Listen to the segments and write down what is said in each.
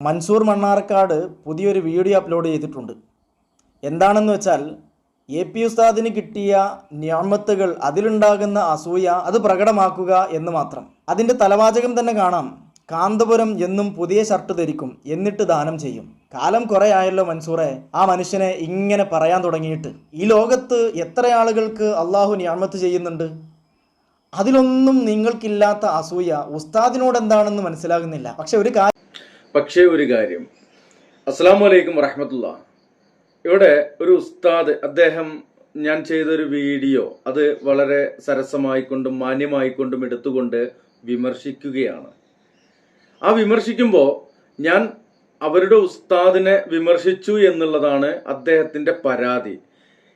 മൻസൂർ മണ്ണാർക്കാട് പുതിയൊരു video upload ചെയ്തിട്ടുണ്ട്. എന്താണെന്ന് വെച്ചാൽ എ പി ഉസ്താദിന് കിട്ടിയ ഞാമത്തുകൾ അതിലുണ്ടാകുന്ന അസൂയ അത് പ്രകടമാക്കുക എന്ന് മാത്രം. അതിന്റെ തലവാചകം തന്നെ കാണാം. കാന്തപുരം എന്നും പുതിയ ഷർട്ട് ധരിക്കും. എന്നിട്ട് ദാനം ചെയ്യും. കാലം കുറേ ആയല്ലോ മൻസൂറെ. ആ മനുഷ്യനെ ഇങ്ങനെ പറയാൻ തുടങ്ങിയിട്ട്. ഈ ലോകത്ത് എത്ര ആളുകൾക്ക് അള്ളാഹു ഞാമത്ത് ചെയ്യുന്നുണ്ട്? അതിലൊന്നും നിങ്ങൾക്കില്ലാത്ത അസൂയ ഉസ്താദിനോട് എന്താണെന്ന് മനസ്സിലാകുന്നില്ല. പക്ഷെ ഒരു കാര്യം പക്ഷേ ഒരു കാര്യം. അസ്സാം വലൈക്കും വറഹമത്തുള്ള. ഇവിടെ ഒരു ഉസ്താദ് അദ്ദേഹം ഞാൻ ചെയ്തൊരു വീഡിയോ അത് വളരെ സരസമായിക്കൊണ്ടും മാന്യമായിക്കൊണ്ടും എടുത്തുകൊണ്ട് വിമർശിക്കുകയാണ്. ആ വിമർശിക്കുമ്പോൾ ഞാൻ അവരുടെ ഉസ്താദിനെ വിമർശിച്ചു എന്നുള്ളതാണ് അദ്ദേഹത്തിന്റെ പരാതി.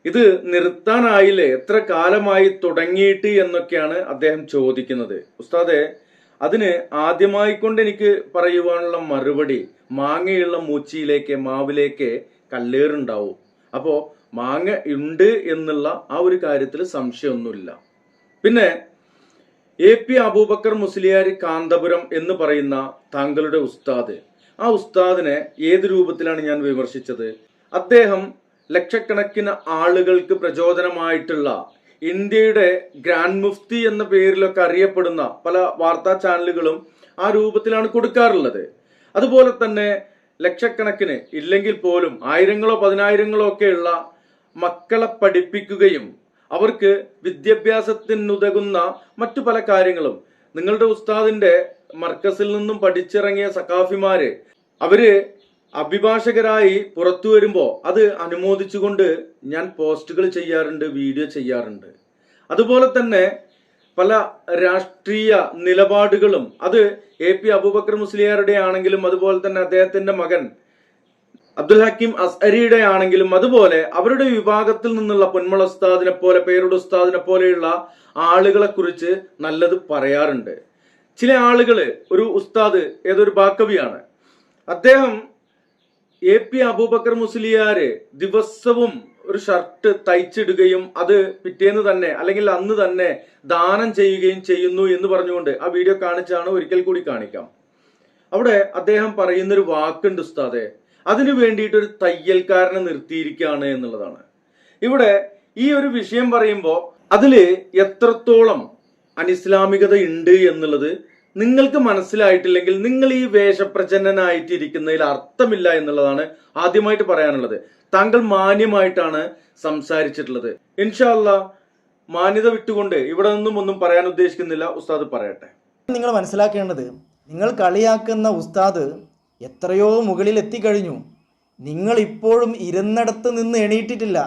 ഇത് നിർത്താനായില്ലേ? എത്ര കാലമായി തുടങ്ങിയിട്ട് എന്നൊക്കെയാണ് അദ്ദേഹം ചോദിക്കുന്നത്. ഉസ്താദെ അതിന് ആദ്യമായി കൊണ്ട് എനിക്ക് പറയുവാനുള്ള മറുപടി മാങ്ങയുള്ള മൂച്ചിയിലേക്ക് മാവിലേക്ക് കല്ലേറുണ്ടാവും. അപ്പോ മാങ്ങ ഉണ്ട് എന്നുള്ള ആ ഒരു കാര്യത്തിൽ സംശയമൊന്നുമില്ല. പിന്നെ എ പി അബൂബക്കർ മുസ്ലിയാർ കാന്തപുരം എന്ന് പറയുന്ന താങ്കളുടെ ഉസ്താദ്. ആ ഉസ്താദിനെ ഏത് രൂപത്തിലാണ് ഞാൻ വിമർശിച്ചത്? അദ്ദേഹം ലക്ഷക്കണക്കിന് ആളുകൾക്ക് പ്രചോദനമായിട്ടുള്ള ഇന്ത്യയുടെ ഗ്രാൻഡ് മുഫ്തി എന്ന പേരിലൊക്കെ അറിയപ്പെടുന്ന പല വാർത്താ ചാനലുകളും ആ രൂപത്തിലാണ് കൊടുക്കാറുള്ളത്. അതുപോലെ തന്നെ ലക്ഷക്കണക്കിന് ഇല്ലെങ്കിൽ പോലും ആയിരങ്ങളോ പതിനായിരങ്ങളോ ഒക്കെയുള്ള മക്കളെ പഠിപ്പിക്കുകയും അവർക്ക് വിദ്യാഭ്യാസത്തിനുതകുന്ന മറ്റു പല കാര്യങ്ങളും. നിങ്ങളുടെ ഉസ്താദിന്റെ മർക്കസിൽ നിന്നും പഠിച്ചിറങ്ങിയ സഖാഫിമാര് അവർ അഭിഭാഷകരായി പുറത്തു വരുമ്പോൾ അത് അനുമോദിച്ചുകൊണ്ട് ഞാൻ പോസ്റ്റുകൾ ചെയ്യാറുണ്ട് വീഡിയോ ചെയ്യാറുണ്ട്. അതുപോലെ തന്നെ പല രാഷ്ട്രീയ നിലപാടുകളും അത് എ പി അബൂബക്കർ മുസ്ലിയാരുടെ ആണെങ്കിലും അതുപോലെ തന്നെ അദ്ദേഹത്തിന്റെ മകൻ അബ്ദുൽ ഹക്കീം അസ്അരിയുടെ ആണെങ്കിലും അതുപോലെ അവരുടെ വിഭാഗത്തിൽ നിന്നുള്ള പൊന്മള ഉസ്താദിനെ പോലെ പേരുടെ ഉസ്താദിനെ പോലെയുള്ള ആളുകളെ കുറിച്ച് നല്ലത് പറയാറുണ്ട്. ചില ആളുകൾ ഒരു ഉസ്താദ് ഏതൊരു ബാക്കവിയാണ്. അദ്ദേഹം എ പി അബൂബക്കർ മുസ്ലിയാര് ദിവസവും ഒരു ഷർട്ട് തയ്ച്ചിടുകയും അത് പിറ്റേന്ന് തന്നെ അല്ലെങ്കിൽ അന്ന് തന്നെ ദാനം ചെയ്യുകയും ചെയ്യുന്നു എന്ന് പറഞ്ഞുകൊണ്ട് ആ വീഡിയോ കാണിച്ചാണ് ഒരിക്കൽ കൂടി കാണിക്കാം. അവിടെ അദ്ദേഹം പറയുന്നൊരു വാക്കുണ്ട് ഉസ്താദെ അതിനു വേണ്ടിയിട്ട് ഒരു തയ്യൽക്കാരനെ നിർത്തിയിരിക്കുകയാണ് എന്നുള്ളതാണ്. ഇവിടെ ഈ ഒരു വിഷയം പറയുമ്പോൾ അതിൽ എത്രത്തോളം അനിസ്ലാമികത ഉണ്ട് എന്നുള്ളത് നിങ്ങൾക്ക് മനസ്സിലായിട്ടില്ലെങ്കിൽ നിങ്ങൾ ഈ വേഷപ്രചന്നനായിട്ടിരിക്കുന്നതിൽ അർത്ഥമില്ല എന്നുള്ളതാണ് ആദ്യമായിട്ട് പറയാനുള്ളത്. താങ്കൾ മാന്യമായിട്ടാണ് സംസാരിച്ചിട്ടുള്ളത്. ഇൻഷാല്ല മാന്യത വിട്ടുകൊണ്ട് ഇവിടെ നിന്നും ഒന്നും പറയാൻ ഉദ്ദേശിക്കുന്നില്ല. ഉസ്താദ് പറയട്ടെ. നിങ്ങൾ മനസ്സിലാക്കേണ്ടത് നിങ്ങൾ കളിയാക്കുന്ന ഉസ്താദ് എത്രയോ മുകളിൽ എത്തിക്കഴിഞ്ഞു. നിങ്ങൾ ഇപ്പോഴും ഇരുന്നിടത്ത് നിന്ന് എണീറ്റിട്ടില്ല.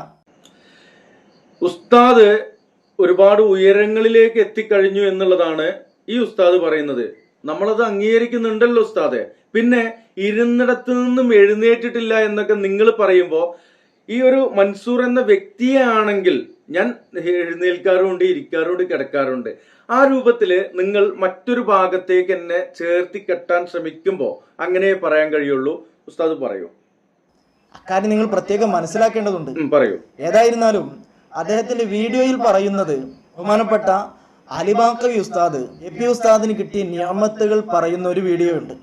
ഉസ്താദ് ഒരുപാട് ഉയരങ്ങളിലേക്ക് എത്തിക്കഴിഞ്ഞു എന്നുള്ളതാണ് ഈ ഉസ്താദ് പറയുന്നത് നമ്മളത് അംഗീകരിക്കുന്നുണ്ടല്ലോ ഉസ്താദെ. പിന്നെ ഇരുന്നിടത്ത് നിന്നും എഴുന്നേറ്റിട്ടില്ല എന്നൊക്കെ നിങ്ങൾ പറയുമ്പോൾ ഈ ഒരു മൻസൂർ എന്ന വ്യക്തിയാണെങ്കിൽ ഞാൻ എഴുന്നേൽക്കാറുണ്ട് ഇരിക്കാറുണ്ട് കിടക്കാറുണ്ട്. ആ രൂപത്തിൽ നിങ്ങൾ മറ്റൊരു ഭാഗത്തേക്ക് എന്നെ ചേർത്തി കെട്ടാൻ ശ്രമിക്കുമ്പോൾ അങ്ങനെ പറയാൻ കഴിയുള്ളൂ. ഉസ്താദ് പറയൂ. കാര്യം നിങ്ങൾ പ്രത്യേകം മനസ്സിലാക്കേണ്ടതുണ്ട്. പറയൂ. ഏതായിരുന്നാലും അദ്ദേഹത്തിന്റെ വീഡിയോയിൽ പറയുന്നത് ബഹുമാനപ്പെട്ട അലിബാക്കവി ഉസ്താദ് എ പി ഉസ്താദിന് കിട്ടിയ നിയമത്തുകൾ പറയുന്ന ഒരു വീഡിയോ ഉണ്ട്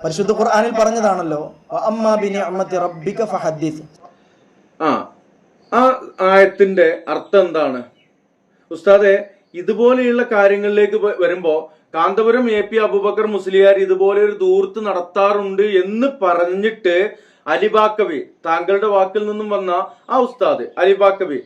പരിശുദ്ധ ഖുർആാനിൽ പറഞ്ഞതാണല്ലോ "വഅമ്മാ ബിനിഅമത്തി റബ്ബിക ഫഹദ്ദിസ്." ആ ആ ആയത്തിന്റെ അർത്ഥം എന്താണ് ഉസ്താദെ ഇതുപോലെയുള്ള കാര്യങ്ങളിലേക്ക് വരുമ്പോൾ വരുമ്പോ കാന്തപുരം എ പി അബുബക്കർ മുസ്ലിയാർ ഇതുപോലെ ഒരു ദൂർത്ത് നടത്താറുണ്ട് എന്ന് പറഞ്ഞിട്ട് അലിബാക്കവി താങ്കളുടെ വാക്കിൽ നിന്നും വന്ന ആ ഉസ്താദ് അലിബാക്കവി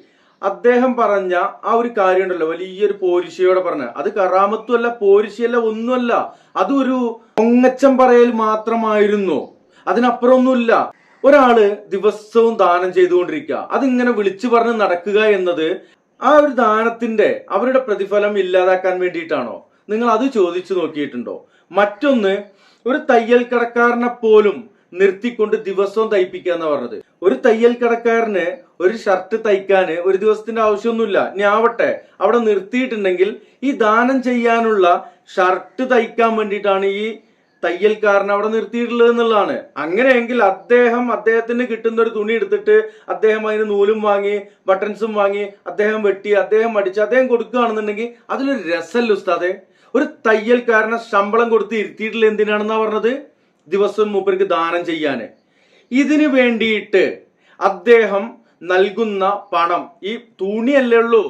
അദ്ദേഹം പറഞ്ഞ ആ ഒരു കാര്യം ഉണ്ടല്ലോ വലിയൊരു പോരിശയോടെ പറഞ്ഞ. അത് കറാമത്തുമല്ല പോരിശയല്ല ഒന്നുമല്ല. അതൊരു പൊങ്ങച്ചം പറയൽ മാത്രമായിരുന്നു. അതിനപ്പുറമൊന്നുമില്ല. ഒരാൾ ദിവസവും ദാനം ചെയ്തുകൊണ്ടിരിക്കുക. അതിങ്ങനെ വിളിച്ചു പറഞ്ഞ് നടക്കുക എന്നത് ആ ഒരു ദാനത്തിന്റെ അവരുടെ പ്രതിഫലം ഇല്ലാതാക്കാൻ വേണ്ടിയിട്ടാണോ? നിങ്ങൾ അത് ചോദിച്ചു നോക്കിയിട്ടുണ്ടോ? മറ്റൊന്ന് ഒരു തയ്യൽ കടക്കാരനെ പോലും നിർത്തിക്കൊണ്ട് ദിവസവും തയ്പ്പിക്കുക എന്ന് പറഞ്ഞത്. ഒരു തയ്യൽ കടക്കാരന് ഒരു ഷർട്ട് തയ്ക്കാൻ ഒരു ദിവസത്തിന്റെ ആവശ്യമൊന്നുമില്ല. ഇനി ആവട്ടെ. അവിടെ നിർത്തിയിട്ടുണ്ടെങ്കിൽ ഈ ദാനം ചെയ്യാനുള്ള ഷർട്ട് തയ്ക്കാൻ വേണ്ടിയിട്ടാണ് ഈ തയ്യൽക്കാരൻ അവിടെ നിർത്തിയിട്ടുള്ളത് എന്നുള്ളതാണ്. അങ്ങനെയെങ്കിൽ അദ്ദേഹം അദ്ദേഹത്തിന് കിട്ടുന്ന ഒരു തുണി എടുത്തിട്ട് അദ്ദേഹം അതിന് നൂലും വാങ്ങി ബട്ടൺസും വാങ്ങി അദ്ദേഹം വെട്ടി അദ്ദേഹം അടിച്ച് അദ്ദേഹം കൊടുക്കുകയാണെന്നുണ്ടെങ്കിൽ അതിലൊരു രസമല്ല ഉസ്താദെ. ഒരു തയ്യൽക്കാരനെ ശമ്പളം കൊടുത്ത് ഇരുത്തിയിട്ടുള്ള എന്തിനാണെന്നാ പറഞ്ഞത്? ദിവസം മൂപ്പർക്ക് ദാനം ചെയ്യാന്. ഇതിനു വേണ്ടിയിട്ട് അദ്ദേഹം നൽകുന്ന പണം. ഈ തുണിയല്ലേ ഉള്ളൂ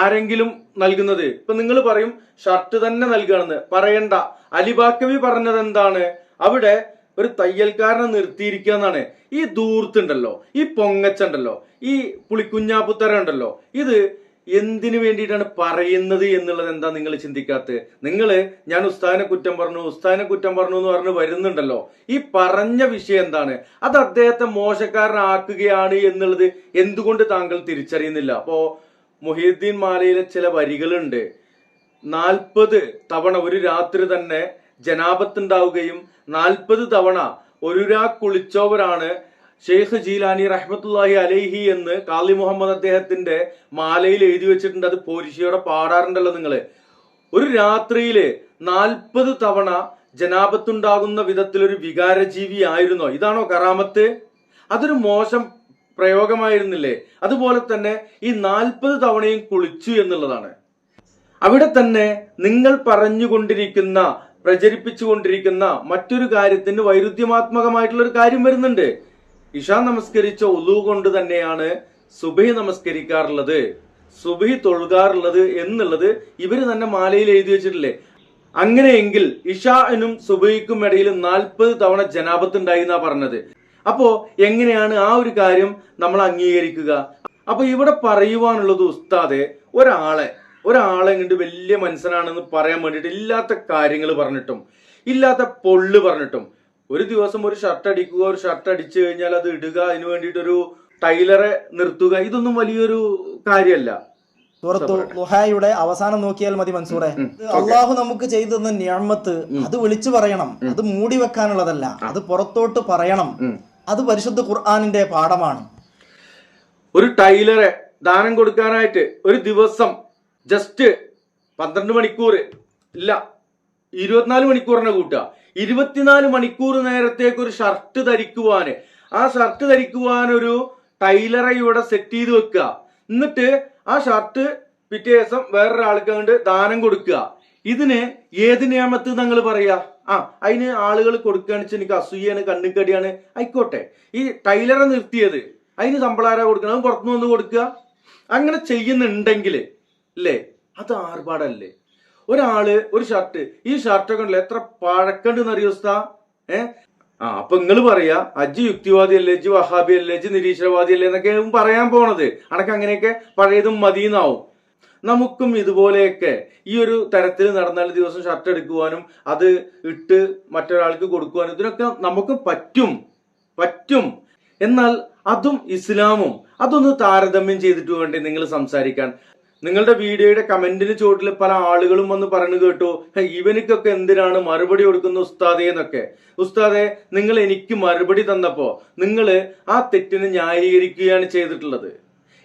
ആരെങ്കിലും നൽകുന്നത്. ഇപ്പൊ നിങ്ങൾ പറയും ഷർട്ട് തന്നെ നൽകണമെന്ന് പറയണ്ട. അലിബാക്കവി പറഞ്ഞത് എന്താണ് അവിടെ ഒരു തയ്യൽക്കാരനെ നിർത്തിയിരിക്കുക എന്നാണ്. ഈ ദൂർത്തുണ്ടല്ലോ ഈ പൊങ്ങച്ചുണ്ടല്ലോ ഈ പുളിക്കുഞ്ഞാപ്പുത്തര ഉണ്ടല്ലോ ഇത് എന്തിനു വേണ്ടിയിട്ടാണ് പറയുന്നത് എന്നുള്ളത് എന്താ നിങ്ങൾ ചിന്തിക്കാത്തത് നിങ്ങൾ ഞാൻ ഉസ്താദിനെ കുറ്റം പറഞ്ഞു ഉസ്താദിനെ കുറ്റം പറഞ്ഞു എന്ന് പറഞ്ഞ് വരുന്നുണ്ടല്ലോ. ഈ പറഞ്ഞ വിഷയം എന്താണ്? അത് അദ്ദേഹത്തെ മോശക്കാരനാക്കുകയാണ് എന്നുള്ളത് എന്തുകൊണ്ട് താങ്കൾ തിരിച്ചറിയുന്നില്ല? അപ്പോ മുഹീദ്ദീൻ മാലയിലെ ചില വരികളുണ്ട്. നാൽപ്പത് തവണ ഒരു രാത്രി തന്നെ ജനാപത്തുണ്ടാവുകയും നാൽപ്പത് തവണ ഒരു രാ കുളിച്ചവരാണ് ഷെയ്ഖ് ജീലാനി റഹ്മത്തുല്ലാഹി അലൈഹി എന്ന് കാളി മുഹമ്മദ് അദ്ദേഹത്തിന്റെ മാലയിൽ എഴുതി വെച്ചിട്ടുണ്ട്. അത് പോരിശിയോടെ പാടാറുണ്ടല്ലോ നിങ്ങൾ ഒരു രാത്രിയിൽ നാൽപ്പത് തവണ ജനാപത്തുണ്ടാകുന്ന വിധത്തിലൊരു വികാരജീവി ആയിരുന്നോ? ഇതാണോ കറാമത്ത്? അതൊരു മോശം പ്രയോഗമായിരുന്നില്ലേ? അതുപോലെ തന്നെ ഈ നാൽപ്പത് തവണയും കുളിച്ചു എന്നുള്ളതാണ്. അവിടെ തന്നെ നിങ്ങൾ പറഞ്ഞുകൊണ്ടിരിക്കുന്ന പ്രചരിപ്പിച്ചുകൊണ്ടിരിക്കുന്ന മറ്റൊരു കാര്യത്തിന് വൈരുദ്ധ്യമാത്മകമായിട്ടുള്ള ഒരു കാര്യം വരുന്നുണ്ട്. ഇഷ നമസ്കരിച്ച ഉലു കൊണ്ട് തന്നെയാണ് സുബഹി നമസ്കരിക്കാറുള്ളത്. സുബഹി തൊഴുകാറുള്ളത് എന്നുള്ളത് ഇവർ തന്നെ മാലയിൽ എഴുതി വെച്ചിട്ടില്ലേ? അങ്ങനെയെങ്കിൽ ഇഷാനും സുബഹിക്കും ഇടയിൽ നാൽപ്പത് തവണ ജനാപത്ത് ഉണ്ടായി എന്നാ പറഞ്ഞത്. അപ്പോ എങ്ങനെയാണ് ആ ഒരു കാര്യം നമ്മൾ അംഗീകരിക്കുക? അപ്പൊ ഇവിടെ പറയുവാനുള്ളത് ഉസ്താദെ ഒരാളെ ഒരാളെ കണ്ട് വലിയ മനുഷ്യനാണെന്ന് പറയാൻ വേണ്ടിയിട്ട് ഇല്ലാത്ത കാര്യങ്ങൾ പറഞ്ഞിട്ടും ഇല്ലാത്ത പൊള്ള് പറഞ്ഞിട്ടും ഒരു ദിവസം ഒരു ഷർട്ട് അടിക്കുക ഒരു ഷർട്ട് അടിച്ചു കഴിഞ്ഞാൽ അത് ഇടുക അതിന് വേണ്ടിയിട്ടൊരു ടൈലറെ നിർത്തുക ഇതൊന്നും വലിയൊരു കാര്യമല്ല. സൂറത്തു ലുഹായുടെ അവസാനം നോക്കിയാൽ മതി മൻസൂറെ. അള്ളാഹു നമുക്ക് ചെയ്തു തന്ന ഞാമത്ത് അത് വിളിച്ചു പറയണം അത് മൂടി വെക്കാനുള്ളതല്ല അത് പുറത്തോട്ട് പറയണം. അത് പരിശുദ്ധ ഖുർആാനിന്റെ പാഠമാണ്. ഒരു ടൈലറെ ദാനം കൊടുക്കാനായിട്ട് ഒരു ദിവസം ജസ്റ്റ് പന്ത്രണ്ട് മണിക്കൂർ ഇല്ല. ഇരുപത്തിനാല് മണിക്കൂറിനെ കൂട്ടുക. ഇരുപത്തിനാല് മണിക്കൂർ നേരത്തേക്ക് ഒരു ഷർട്ട് ധരിക്കുവാന്. ആ ഷർട്ട് ധരിക്കുവാൻ ഒരു ടൈലറെ ഇവിടെ സെറ്റ് ചെയ്ത് വെക്കുക. എന്നിട്ട് ആ ഷർട്ട് പിറ്റേ ദിവസം വേറൊരാൾക്ക് കണ്ട് ദാനം കൊടുക്കുക. ഇതിന് ഏത് നിയമത്ത് നിങ്ങൾ പറയാ? ആ അതിന് ആളുകൾ കൊടുക്കുകയാണെന്ന് വെച്ചാൽ എനിക്ക് അസൂയാണ് കണ്ണുകടിയാണ് ആയിക്കോട്ടെ. ഈ ടൈലറെ നിർത്തിയത് അതിന് ശമ്പളാര കൊടുക്കണം പുറത്തുനിന്ന് വന്ന് കൊടുക്കുക. അങ്ങനെ ചെയ്യുന്നുണ്ടെങ്കിൽ അല്ലേ അത് ആർഭാടല്ലേ? ഒരാൾ ഒരു ഷർട്ട് ഈ ഷർട്ടൊക്കെ ഉണ്ടല്ലോ എത്ര പഴക്കണ്ടെന്ന് അറിയോ ഏ? ആ അപ്പൊ നിങ്ങൾ പറയാ അജ്ജ് യുക്തിവാദി അല്ലേ അജ്ജ് വഹാബി അല്ലേ അജ്ജ് നിരീശ്വരവാദി അല്ലേ എന്നൊക്കെ പറയാൻ പോണത്. അണക്ക് അങ്ങനെയൊക്കെ പഴയതും മതിയെന്നാവും. നമുക്കും ഇതുപോലെയൊക്കെ ഈ ഒരു തരത്തിൽ നടന്നാൽ ദിവസം ഷർട്ട് എടുക്കുവാനും അത് ഇട്ട് മറ്റൊരാൾക്ക് കൊടുക്കുവാനും ഇതിനൊക്കെ നമുക്ക് പറ്റും. പറ്റും. എന്നാൽ അതും ഇസ്ലാമും. അതൊന്ന് താരതമ്യം ചെയ്തിട്ട് വേണ്ടി നിങ്ങൾ സംസാരിക്കാൻ? നിങ്ങളുടെ വീഡിയോയുടെ കമന്റിന് ചോട്ടിൽ പല ആളുകളും വന്ന് പറഞ്ഞു കേട്ടു. ഇവനക്കൊക്കെ എന്തിനാണ് മറുപടി കൊടുക്കുന്ന ഉസ്താദെ എന്നൊക്കെ. ഉസ്താദെ നിങ്ങൾ എനിക്ക് മറുപടി തന്നപ്പോ നിങ്ങൾ ആ തെറ്റിനെ ന്യായീകരിക്കുകയാണ് ചെയ്തിട്ടുള്ളത്.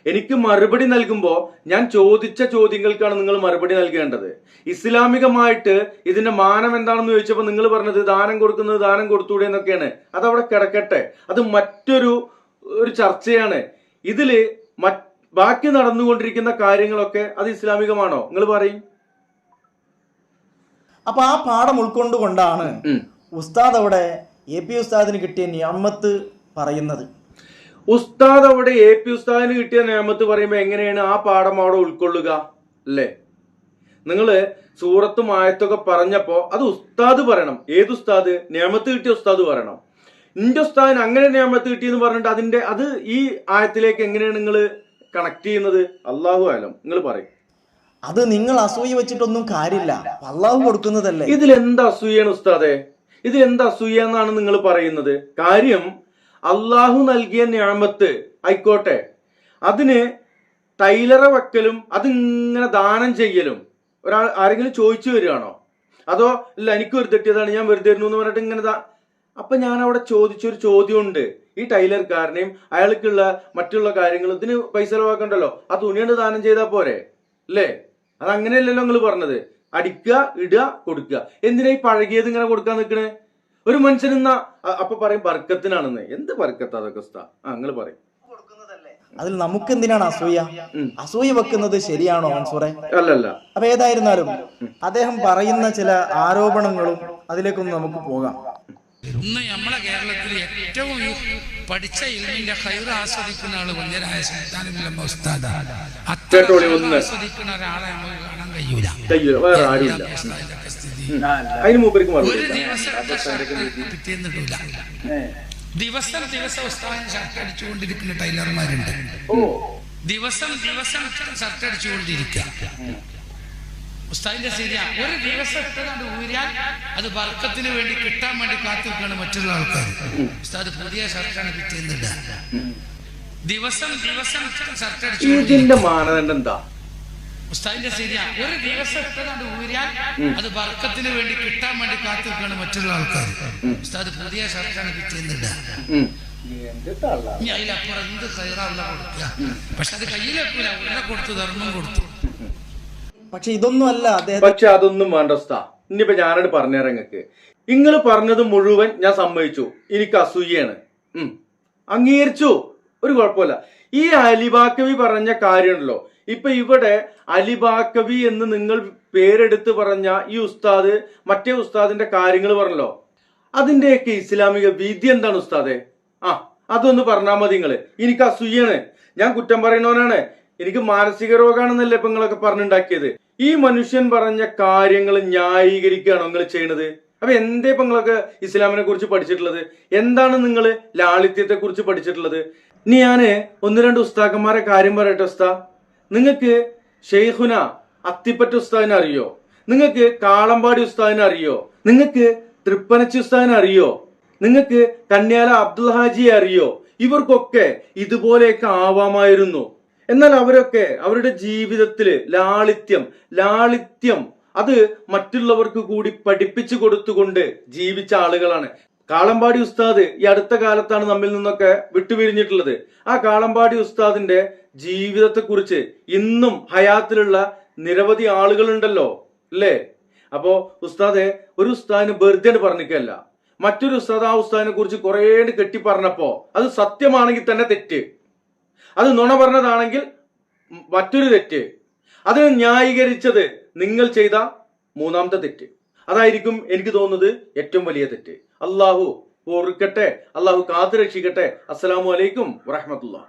എനിക്ക് മറുപടി നൽകുമ്പോൾ ഞാൻ ചോദിച്ച ചോദ്യങ്ങൾക്കാണ് നിങ്ങൾ മറുപടി നൽകേണ്ടത്. ഇസ്ലാമികമായിട്ട് ഇതിന്റെ മാനം എന്താണെന്ന് ചോദിച്ചപ്പോൾ നിങ്ങൾ പറഞ്ഞത് ദാനം കൊടുക്കുന്നത് ദാനം കൊടുത്തൂടെ എന്നൊക്കെയാണ്. അതവിടെ കിടക്കട്ടെ. അത് മറ്റൊരു ഒരു ചർച്ചയാണ്. ഇതിൽ മറ്റ് ബാക്കി നടന്നുകൊണ്ടിരിക്കുന്ന കാര്യങ്ങളൊക്കെ അത് ഇസ്ലാമികമാണോ? നിങ്ങൾ പറയും. അപ്പൊ ആ പാഠം ഉൾക്കൊണ്ടുകൊണ്ടാണ് ഉസ്താദ് അവിടെ എ പി ഉസ്താദിന് കിട്ടിയ നിയമത്ത് പറയുന്നത്. ഉസ്താദ് അവിടെ എ പി ഉസ്താദിന് കിട്ടിയ നിയമത്ത് പറയുമ്പോൾ എങ്ങനെയാണ് ആ പാഠം അവിടെ ഉൾക്കൊള്ളുക? അല്ലേ? നിങ്ങൾ സൂറത്തും ആയത്തൊക്കെ പറഞ്ഞപ്പോ അത് ഉസ്താദ് പറയണം. ഏത് ഉസ്താദ്? നിയമത്ത് കിട്ടിയ ഉസ്താദ് പറയണം. ഇന്റെ ഉസ്താദിന് അങ്ങനെ നിയമത്ത് കിട്ടിയെന്ന് പറഞ്ഞിട്ട് അതിന്റെ അത് ഈ ആയത്തിലേക്ക് എങ്ങനെയാണ് നിങ്ങൾ കണക്ട് ചെയ്യുന്നത്? അള്ളാഹു ആലം നിങ്ങൾ പറയും. അത് നിങ്ങൾ അസൂയ വെച്ചിട്ടൊന്നും കാര്യമില്ല. അള്ളാഹു കൊടുക്കുന്നതല്ലേ? ഇതിൽ എന്താ അസൂയാണ് ഉസ്താദെ? ഇതിൽ എന്താ അസൂയ എന്നാണ് നിങ്ങൾ പറയുന്നത്? കാര്യം അള്ളാഹു നൽകിയ ഞാമത്ത് ആയിക്കോട്ടെ. അതിന് ടൈലറെ വെക്കലും അതിങ്ങനെ ദാനം ചെയ്യലും. ഒരാൾ ആരെങ്കിലും ചോദിച്ചു വരികയാണോ? അതോ ഇല്ല എനിക്ക് വെറുതെ ഞാൻ വെറുതെ എന്ന് പറഞ്ഞിട്ട് ഇങ്ങനെ അപ്പൊ ഞാൻ അവിടെ ചോദിച്ചൊരു ചോദ്യമുണ്ട്. ഈ ടൈലർക്കാരനെയും അയാൾക്കുള്ള മറ്റുള്ള കാര്യങ്ങളും ഇതിന് പൈസ ചെലവാക്കണ്ടല്ലോ? ആ തുണിയുണ്ട് ദാനം ചെയ്താൽ പോരെ? അല്ലേ? അത് അങ്ങനെയല്ലല്ലോ നിങ്ങൾ പറഞ്ഞത്. അടിക്കുക ഇടുക കൊടുക്കുക. എന്തിനാ ഈ പഴകിയത് ഇങ്ങനെ കൊടുക്കാൻ നിൽക്കണേ? ഒരു മനുഷ്യൻ എന്നാ അപ്പൊ പറയും ബർക്കത്തിനാണെന്ന്. എന്ത് ബർക്കത്ത് അതൊക്കെ ആ നിങ്ങൾ പറയും. അതിൽ നമുക്ക് എന്തിനാണ് അസൂയ അസൂയ വെക്കുന്നത് ശരിയാണോ മൻസൂറെ? അല്ലല്ല. അപ്പൊ ഏതായിരുന്നാലും അദ്ദേഹം പറയുന്ന ചില ആരോപണങ്ങളും അതിലേക്കൊന്ന് നമുക്ക് പോകാം. ഇന്ന് നമ്മളെ കേരളത്തിൽ ഏറ്റവും പഠിച്ച ഇൽമിന്റെ ഹൈറ് ആസ്വദിക്കുന്ന ആൾ വന്യരായ സുൽത്താനുല്ലമ്മ അത്ര ഒന്ന്. ആസ്വദിക്കുന്ന ഒരാളെ നമുക്ക് കാണാൻ കഴിയൂല. ഒരു ഇല്ല. ദിവസം ദിവസം ദിവസം ഉസ്താദിന് ഷർട്ട് അടിച്ചുകൊണ്ടിരിക്കുന്ന ടൈലർമാരുണ്ട്. ദിവസം ദിവസം ഷർട്ട് അടിച്ചുകൊണ്ടിരിക്കുക. ഉസ്താദിന്റെ ശരിയാ ഒരു ദിവസം ഇട്ടതാണ്ട് ഊരിയാൽ അത് വർക്കത്തിന് വേണ്ടി കിട്ടാൻ വേണ്ടി കാത്തിരിക്കുകയാണ് മറ്റുള്ള ആൾക്കാർ. ഉസ്താദ് പുതിയ ഷർട്ടാണ് കിട്ടിയുന്നുണ്ട് ദിവസം ദിവസം ഷർട്ട് അടിച്ചു ഇതിന്റെ മാനദണ്ഡം എന്താ? ഉസ്താദിന്റെ ശരിയാ ഒരു ദിവസം ഇട്ടതാണ്ട് ഊരിയാൽ അത് വർക്കത്തിന് വേണ്ടി കിട്ടാൻ വേണ്ടി കാത്തിരിക്കുകയാണ് മറ്റുള്ള ആൾക്കാർ. ഉസ്താദ് പുതിയ ഷർട്ടാണ്. ഇനി അതിലപ്പുറം എന്ത് കയറാവുന്ന കൊടുക്കുക? പക്ഷെ അത് കയ്യിലെപ്പില്ല ഉള്ള കൊടുത്തു ധർമ്മം കൊടുത്തു. പക്ഷെ ഇതൊന്നും അല്ല അദ്ദേഹം പക്ഷെ അതൊന്നും വേണ്ട ഉസ്താ. ഇനിയിപ്പോ ഞാനോട് പറഞ്ഞുതരാം നിങ്ങക്ക് നിങ്ങൾ പറഞ്ഞത് മുഴുവൻ ഞാൻ സമ്മതിച്ചു. എനിക്ക് അസൂയാണ് ഉം. അംഗീകരിച്ചു. ഒരു കുഴപ്പമില്ല. ഈ അലിബാക്കവി പറഞ്ഞ കാര്യമുണ്ടല്ലോ. ഇപ്പൊ ഇവിടെ അലിബാക്കവി എന്ന് നിങ്ങൾ പേരെടുത്ത് പറഞ്ഞ ഈ ഉസ്താദ് മറ്റേ ഉസ്താദിന്റെ കാര്യങ്ങൾ പറഞ്ഞല്ലോ. അതിന്റെയൊക്കെ ഇസ്ലാമിക വിധി എന്താണ് ഉസ്താദെ? ആ അതൊന്ന് പറഞ്ഞാൽ മതി നിങ്ങൾ എനിക്ക് അസൂയാണ് ഞാൻ കുറ്റം പറയുന്നവനാണ്. എനിക്ക് മാനസിക രോഗമാണെന്നല്ലേ ഇപ്പൊ നിങ്ങളൊക്കെ പറഞ്ഞുണ്ടാക്കിയത്? ഈ മനുഷ്യൻ പറഞ്ഞ കാര്യങ്ങൾ ന്യായീകരിക്കുകയാണോ നിങ്ങൾ ചെയ്യണത്? അപ്പൊ എന്തേ ഇപ്പൊ നിങ്ങളൊക്കെ ഇസ്ലാമിനെ കുറിച്ച് പഠിച്ചിട്ടുള്ളത്? എന്താണ് നിങ്ങൾ ലാളിത്യത്തെ കുറിച്ച് പഠിച്ചിട്ടുള്ളത്? ഇനി ഞാൻ ഒന്ന് രണ്ട് ഉസ്താക്കന്മാരെ കാര്യം പറയട്ടെ ഉസ്താ. നിങ്ങൾക്ക് ഷെയ്ഖുന അത്തിപ്പറ്റ ഉസ്താദിനെ അറിയോ? നിങ്ങൾക്ക് കാളമ്പാടി ഉസ്താദിനെ അറിയോ? നിങ്ങൾക്ക് തൃപ്പനച്ചി ഉസ്താദിനെ അറിയോ? നിങ്ങൾക്ക് കന്യാല അബ്ദുൽ ഹാജിയെ അറിയോ? ഇവർക്കൊക്കെ ഇതുപോലെയൊക്കെ ആവാമായിരുന്നു. എന്നാൽ അവരൊക്കെ അവരുടെ ജീവിതത്തിൽ ലാളിത്യം ലാളിത്യം. അത് മറ്റുള്ളവർക്ക് കൂടി പഠിപ്പിച്ചു കൊടുത്തുകൊണ്ട് ജീവിച്ച ആളുകളാണ്. കാളമ്പാടി ഉസ്താദ് ഈ അടുത്ത കാലത്താണ് നമ്മിൽ നിന്നൊക്കെ വിട്ടുപിരിഞ്ഞിട്ടുള്ളത്. ആ കാളമ്പാടി ഉസ്താദിന്റെ ജീവിതത്തെക്കുറിച്ച് ഇന്നും ഹയാത്തിലുള്ള നിരവധി ആളുകളുണ്ടല്ലോ അല്ലേ? അപ്പോ ഉസ്താദെ ഒരു ഉസ്താദിന് വെറുതെ പറഞ്ഞിക്കല്ല മറ്റൊരു ഉസ്താദ് ആ ഉസ്താദിനെ കുറിച്ച് കുറേ കെട്ടി പറഞ്ഞപ്പോ അത് സത്യമാണെങ്കിൽ തന്നെ തെറ്റ്. അത് നുണ പറഞ്ഞതാണെങ്കിൽ മറ്റൊരു തെറ്റ്. അതിനെ ന്യായീകരിച്ചത് നിങ്ങൾ ചെയ്ത മൂന്നാമത്തെ തെറ്റ്. അതായിരിക്കും എനിക്ക് തോന്നുന്നത് ഏറ്റവും വലിയ തെറ്റ്. അള്ളാഹു ഓർക്കട്ടെ അള്ളാഹു കാത്തു രക്ഷിക്കട്ടെ അസ്സലാമു അലൈക്കും വറഹമത്തുള്ള